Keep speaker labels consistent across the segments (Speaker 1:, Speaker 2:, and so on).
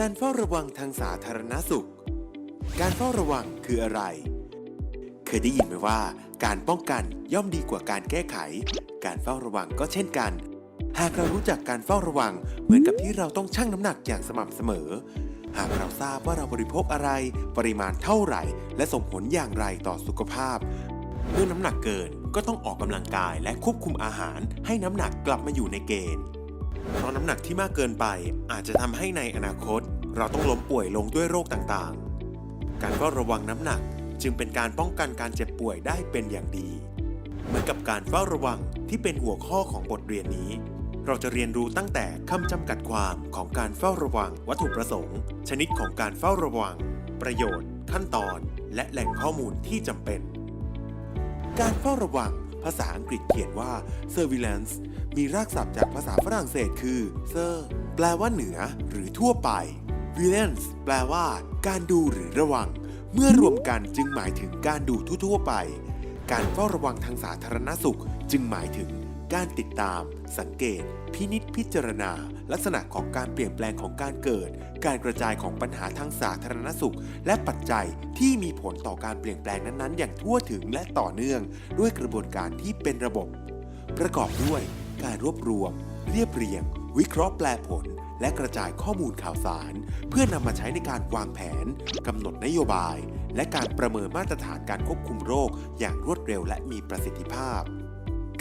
Speaker 1: การเฝ้าระวังทางสาธารณสุข การเฝ้าระวังคืออะไร เคยได้ยินไหมว่า การป้องกันย่อมดีกว่าการแก้ไข การเฝ้าระวังก็เช่นกัน หากเรารู้จักการเฝ้าระวังเหมือนกับที่เราต้องชั่งน้ำหนักอย่างสม่ำเสมอ หากเราทราบว่าเราบริโภคอะไร ปริมาณเท่าไหร่ และส่งผลอย่างไรต่อสุขภาพ เมื่อน้ำหนักเกินก็ต้องออกกำลังกายและควบคุมอาหารให้น้ำหนักกลับมาอยู่ในเกณฑ์ เพราะน้ำหนักที่มากเกินไปอาจจะทำให้ในอนาคต เราต้องล้มป่วยลงด้วยโรคต่างๆ การเฝ้าระวังน้ำหนักจึงเป็นการป้องกันการเจ็บป่วยได้เป็นอย่างดี เหมือนกับการเฝ้าระวังที่เป็นหัวข้อของบทเรียนนี้ เราจะเรียนรู้ตั้งแต่คำจำกัดความของการเฝ้าระวัง วัตถุประสงค์ ชนิดของการเฝ้าระวัง ประโยชน์ ขั้นตอน และแหล่งข้อมูลที่จำเป็น การเฝ้าระวัง ภาษาอังกฤษเขียนว่า surveillance มีรากศัพท์จากภาษาฝรั่งเศสคือ sur แปลว่าเหนือ หรือทั่วไป vigilance แปลว่า การดูหรือระวัง เมื่อรวมกันจึงหมายถึงการดูทั่วๆไป การเฝ้าระวังทางสาธารณสุข จึงหมายถึง การติดตาม สังเกต พินิจพิจารณา ลักษณะของการเปลี่ยนแปลงของการเกิด การกระจายของปัญหาทางสาธารณสุข และปัจจัยที่มีผลต่อการเปลี่ยนแปลงนั้นๆ อย่างทั่วถึงและต่อเนื่อง ด้วยกระบวนการที่เป็นระบบ ประกอบด้วย การรวบรวม เรียบเรียง วิเคราะห์แปลผล และกระจายข้อมูลข่าวสาร เพื่อนำมาใช้ในการวางแผนกำหนดนโยบาย และการประเมินมาตรฐานการควบคุมโรคอย่างรวดเร็วและมีประสิทธิภาพ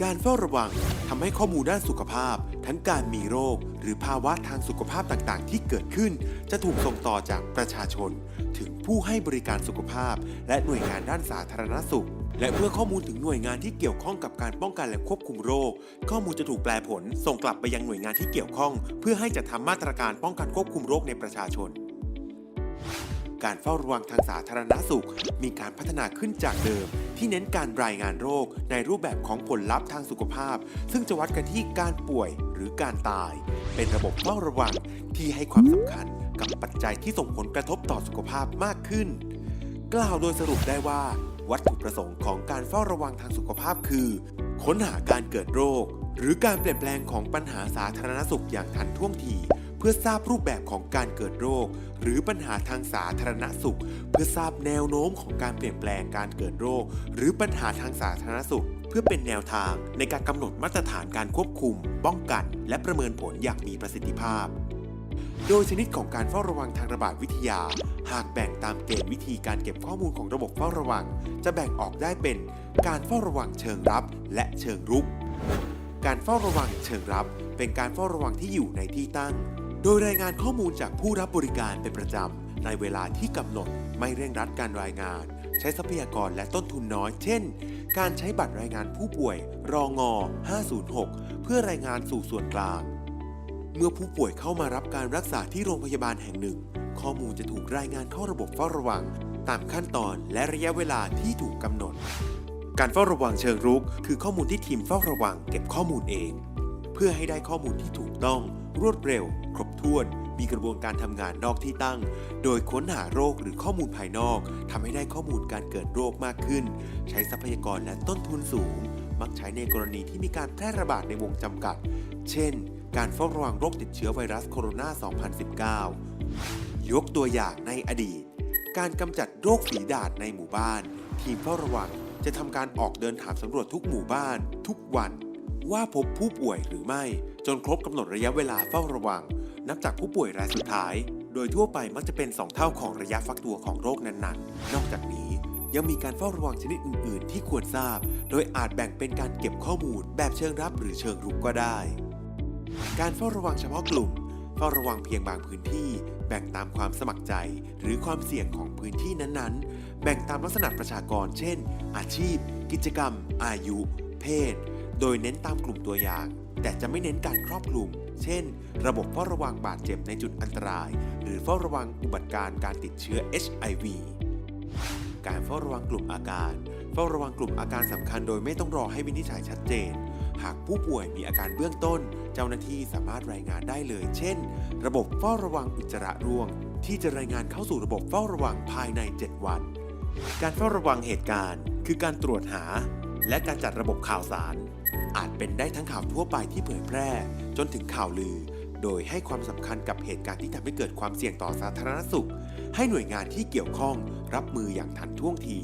Speaker 1: การเฝ้าระวังทำให้ข้อมูลด้านสุขภาพ ทั้งการมีโรค หรือภาวะทางสุขภาพต่างๆ ที่เกิดขึ้น จะถูกส่งต่อจากประชาชน ถึงผู้ให้บริการสุขภาพ และหน่วยงานด้านสาธารณสุข และเมื่อข้อมูลถึงหน่วยงานที่เกี่ยวข้องกับการป้องกันและควบคุมโรค ข้อมูลจะถูกแปลผล ส่งกลับไปยังหน่วยงานที่เกี่ยวข้อง เพื่อให้จัดทำมาตรการป้องกันควบคุมโรคในประชาชน การเฝ้าระวังทางสาธารณสุข มีการพัฒนาขึ้นจากเดิม ที่เน้นการรายงานโรค ในรูปแบบของผลลัพธ์ทางสุขภาพ ซึ่งจะวัดกันที่การป่วยหรือการตาย เป็นระบบเฝ้าระวังที่ให้ความสำคัญกับปัจจัยที่ส่งผลกระทบต่อสุขภาพมากขึ้น กล่าวโดยสรุปได้ว่า วัตถุประสงค์ของการเฝ้าระวังทางสุขภาพคือ ค้นหาการเกิดโรค หรือการเปลี่ยนแปลงของปัญหาสาธารณสุขอย่างทันท่วงที เพื่อทราบรูปแบบของการเกิดโรค หรือปัญหาทางสาธารณสุข เพื่อทราบแนวโน้มของการเปลี่ยนแปลงการเกิดโรค หรือปัญหาทางสาธารณสุข เพื่อเป็นแนวทางในการกำหนดมาตรฐานการควบคุม ป้องกัน และประเมินผลอย่างมีประสิทธิภาพ โดยชนิดของการเฝ้าระวังทางระบาดวิทยา หากแบ่งตามเกณฑ์วิธีการเก็บข้อมูลของระบบเฝ้าระวัง จะแบ่งออกได้เป็น การเฝ้าระวังเชิงรับ และเชิงรุกการเฝ้าระวังเชิงรับ เป็นการเฝ้าระวังที่อยู่ในที่ตั้ง โดยรายงานข้อมูลจากผู้รับบริการเป็นประจำ ในเวลาที่กำหนดไม่เร่งรัดการรายงาน ใช้ทรัพยากรและต้นทุนน้อย เช่น การใช้บัตรรายงานผู้ป่วย รองอ 506 เพื่อรายงานสู่ส่วนกลาง เมื่อผู้ป่วยเข้ามารับการรักษาที่โรงพยาบาลแห่งหนึ่ง ข้อมูลจะถูกรายงานเข้าระบบเฝ้าระวัง ตามขั้นตอนและระยะเวลาที่ถูกกำหนด การเฝ้าระวังเชิงรุก คือข้อมูลที่ทีมเฝ้าระวังเก็บข้อมูลเอง พื่อให้ได้ข้อมูลที่ถูกต้อง รวดเร็ว ครบถ้วน มีกระบวนการทำงานนอกที่ตั้ง โดยค้นหาโรคหรือข้อมูลภายนอกทำให้ได้ข้อมูลการเกิดโรคมากขึ้น ใช้ทรัพยากรและต้นทุนสูง มักใช้ในกรณีที่มีการแพร่ระบาดในวงจำกัด เช่น การเฝ้าระวังโรคติดเชื้อไวรัสโคโรนา 2019 ยกตัวอย่างในอดีต การกำจัดโรคฝีดาษในหมู่บ้าน ทีมเฝ้าระวังจะทำการออกเดินถามสำรวจทุกหมู่บ้าน ทุกวัน ว่าพบผู้ป่วยหรือไม่ จนครบกำหนดระยะเวลาเฝ้าระวัง นับจากผู้ป่วยรายสุดท้าย โดยทั่วไปมักจะเป็น 2 เท่าของระยะฟักตัวของโรคนั้นๆ นอกจากนี้ยังมีการเฝ้าระวังชนิดอื่น ๆ ที่ควรทราบ โดยอาจแบ่งเป็นการเก็บข้อมูลแบบเชิงรับหรือเชิงรุกก็ได้ การเฝ้าระวังเฉพาะกลุ่ม เฝ้าระวังเพียงบางพื้นที่ แบ่งตามความสมัครใจ หรือความเสี่ยงของพื้นที่นั้น ๆ แบ่งตามลักษณะประชากร เช่น อาชีพ กิจกรรม อายุ เพศ โดยเน้นตามกลุ่มตัวอย่าง แต่จะไม่เน้นการครอบคลุม เช่น ระบบเฝ้าระวังบาดเจ็บในจุดอันตราย หรือเฝ้าระวังอุบัติการ์การติดเชื้อ HIV การเฝ้าระวังกลุ่มอาการ เฝ้าระวังกลุ่มอาการสำคัญโดยไม่ต้องรอให้วินิจฉัยชัดเจน หากผู้ป่วยมีอาการเบื้องต้น เจ้าหน้าที่สามารถรายงานได้เลย เช่น ระบบเฝ้าระวังอุจจาระร่วง ที่จะรายงานเข้าสู่ระบบเฝ้าระวังภายใน 7 วัน การเฝ้าระวังเหตุการณ์ คือการตรวจหา และการจัดระบบข่าวสาร อาจเป็นได้ทั้งข่าวทั่วไปที่เผยแพร่ จนถึงข่าวลือ โดยให้ความสำคัญกับเหตุการณ์ที่ทำให้เกิดความเสี่ยงต่อสาธารณสุข ให้หน่วยงานที่เกี่ยวข้องรับมืออย่างทันท่วงที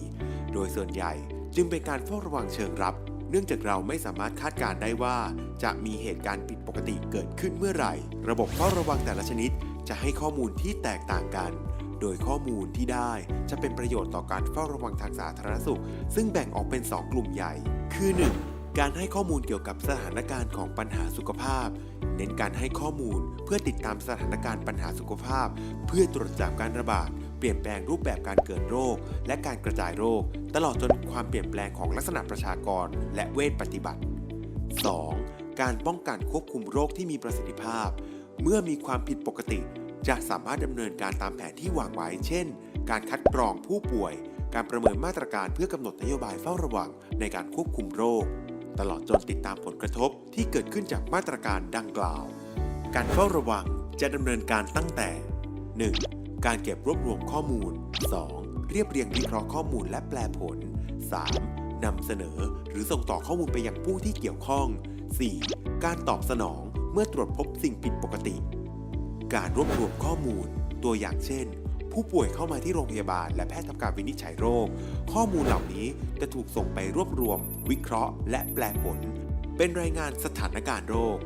Speaker 1: โดยส่วนใหญ่จึงเป็นการเฝ้าระวังเชิงรับ เนื่องจากเราไม่สามารถคาดการณ์ได้ว่า จะมีเหตุการณ์ผิดปกติเกิดขึ้นเมื่อไหร่ ระบบเฝ้าระวังแต่ละชนิด จะให้ข้อมูลที่แตกต่างกันโดยข้อมูลที่ได้จะเป็นประโยชน์ต่อการเฝ้าระวังทางสาธารณสุข ซึ่งแบ่งออกเป็น 2 กลุ่มใหญ่ คือ 1. การให้ข้อมูลเกี่ยวกับสถานการณ์ของปัญหาสุขภาพ เน้นการให้ข้อมูลเพื่อติดตามสถานการณ์ปัญหาสุขภาพ เพื่อตรวจจับการระบาด เปลี่ยนแปลงรูปแบบการเกิดโรค และการกระจายโรค ตลอดจนความเปลี่ยนแปลงของลักษณะประชากร และเวชปฏิบัติ 2. การป้องกันควบคุมโรคที่มีประสิทธิภาพ เมื่อมีความผิดปกติ จะสามารถดำเนินการตามแผนที่วางไว้ เช่น การคัดกรองผู้ป่วย การประเมินมาตรการเพื่อกำหนดนโยบายเฝ้าระวังในการควบคุมโรค ตลอดจนติดตามผลกระทบที่เกิดขึ้นจากมาตรการดังกล่าว การเฝ้าระวังจะดำเนินการตั้งแต่ 1. การเก็บรวบรวมข้อมูล 2. เรียบเรียงวิเคราะห์ข้อมูลและแปลผล 3. นำเสนอหรือส่งต่อข้อมูลไปยังผู้ที่เกี่ยวข้อง 4. การตอบสนองเมื่อตรวจพบสิ่งผิดปกติ การรวบรวมข้อมูล ตัวอย่างเช่น ผู้ป่วยเข้ามาที่โรงพยาบาล และแพทย์ทำการวินิจฉัยโรค ข้อมูลเหล่านี้จะถูกส่งไปรวบรวม วิเคราะห์ และแปลผล เป็นรายงานสถานการณ์โรค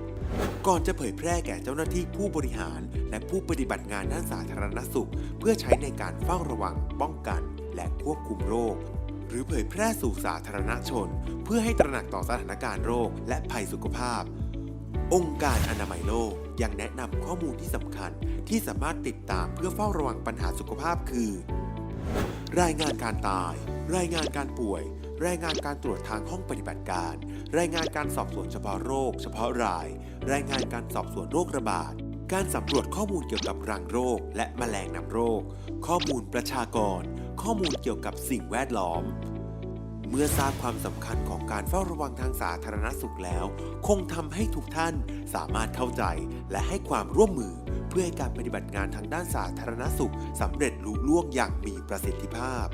Speaker 1: ก่อนจะเผยแพร่แก่เจ้าหน้าที่ผู้บริหาร และผู้ปฏิบัติงานด้านสาธารณสุข เพื่อใช้ในการเฝ้าระวัง ป้องกัน และควบคุมโรค หรือเผยแพร่สู่สาธารณชน เพื่อให้ตระหนักต่อสถานการณ์โรค และภัยสุขภาพ องค์การอนามัยโลกยังแนะนำข้อมูลที่สำคัญที่สามารถติดตามเพื่อเฝ้าระวังปัญหาสุขภาพคือ รายงานการตาย รายงานการป่วย รายงานการตรวจทางห้องปฏิบัติการ รายงานการสอบสวนเฉพาะโรค เฉพาะราย รายงานการสอบสวนโรคระบาด การสำรวจข้อมูลเกี่ยวกับรังโรค และแมลงนำโรค ข้อมูลประชากร ข้อมูลเกี่ยวกับสิ่งแวดล้อม เมื่อทราบความสำคัญของการเฝ้าระวังทางสาธารณสุขแล้ว คงทำให้ทุกท่านสามารถเข้าใจและให้ความร่วมมือ เพื่อให้การปฏิบัติงานทางด้านสาธารณสุขสำเร็จลุล่วงอย่างมีประสิทธิภาพ